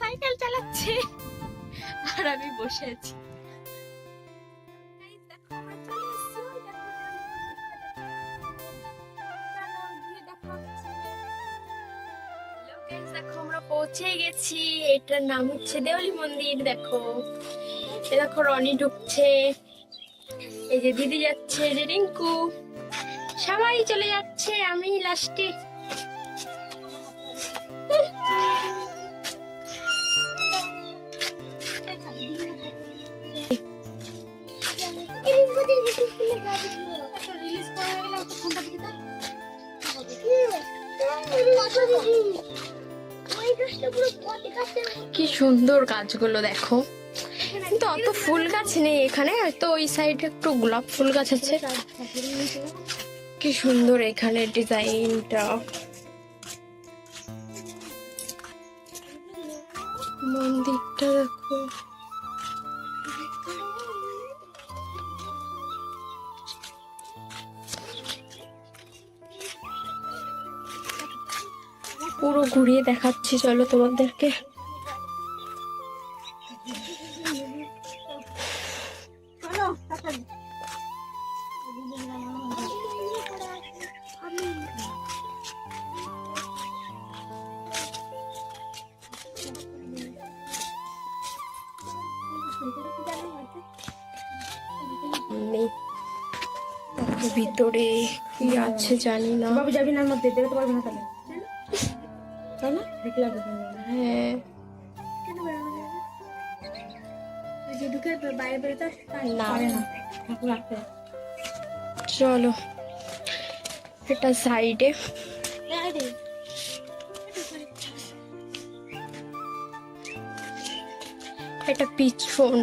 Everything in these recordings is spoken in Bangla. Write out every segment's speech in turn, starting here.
সাইকেল চালাচ্ছে। আর আমি বসে আছি। দেখো আমরা পৌঁছে গেছি। এটার নাম হচ্ছে দেওয়ালি মন্দির দেখো। এ দেখো রনি ঢুকছে। এই যে দিদি যাচ্ছে যে রিঙ্কু। সবাই চলে যাচ্ছে আমি লাস্টে কি সুন্দর গাছগুলো দেখো। কিন্তু অত ফুল গাছ নেই এখানে তো ওই সাইডে একটু গোলাপ ফুল গাছ আছে। কি সুন্দর এখানে ডিজাইনটা। মন্দিরটা দেখো। পুরো ঘুরিয়ে দেখাচ্ছি, চলো তোমাদেরকে। ভিতরে কি আছে জানি না। বাবু যাবি না মধ্যে দেখতে পারবি না তাহলে। তাই না? হ্যাঁ। চলো এটা সাইডে এটা পিছন।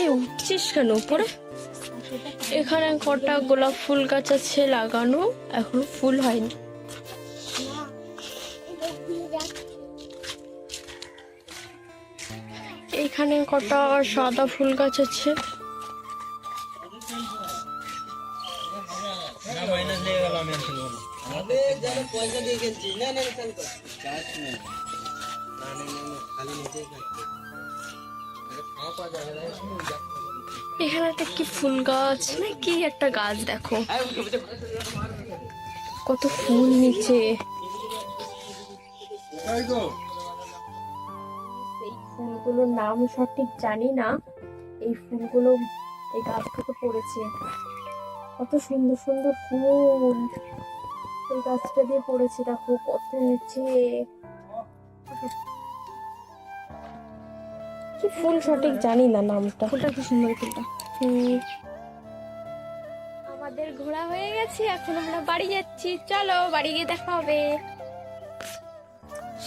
এ উঠছিস কেন উপরে? এখানে কটা গোলাপ ফুল গাছ আছে লাগানো এখনও ফুল হয়নি। এখানে কটা সাদা ফুল গাছ আছে। এখানে একটা কি ফুল গাছ? না, কি একটা গাছ দেখো। কত ফুল নিচে। এই ফুলগুলোর নাম সঠিক জানি না। এই ফুলগুলো এই গাছ থেকে পড়েছে। কত সুন্দর সুন্দর ফুল। এই গাছটা দিয়ে পড়েছে দেখো কত নিচে। কি ফুল সঠিক জানি না নামটা। ফুলটা কি সুন্দর ফুলটা। আমাদের ঘোরা হয়ে গেছে এখন আমরা বাড়ি যাচ্ছি। চলো বাড়ি গিয়ে দেখা হবে।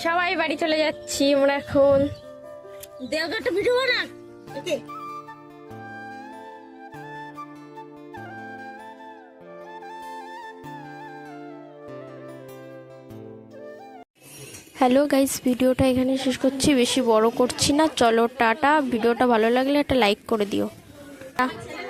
সবাই বাড়ি চলে যাচ্ছি আমরা এখন। দেওয়া একটা ভিডিও বানা ওকে। হ্যালো গাইস ভিডিওটা এখানে শেষ করছি। বেশি বড় করছি না। চলো টাটা। ভিডিওটা ভালো লাগলে একটা লাইক করে দিও।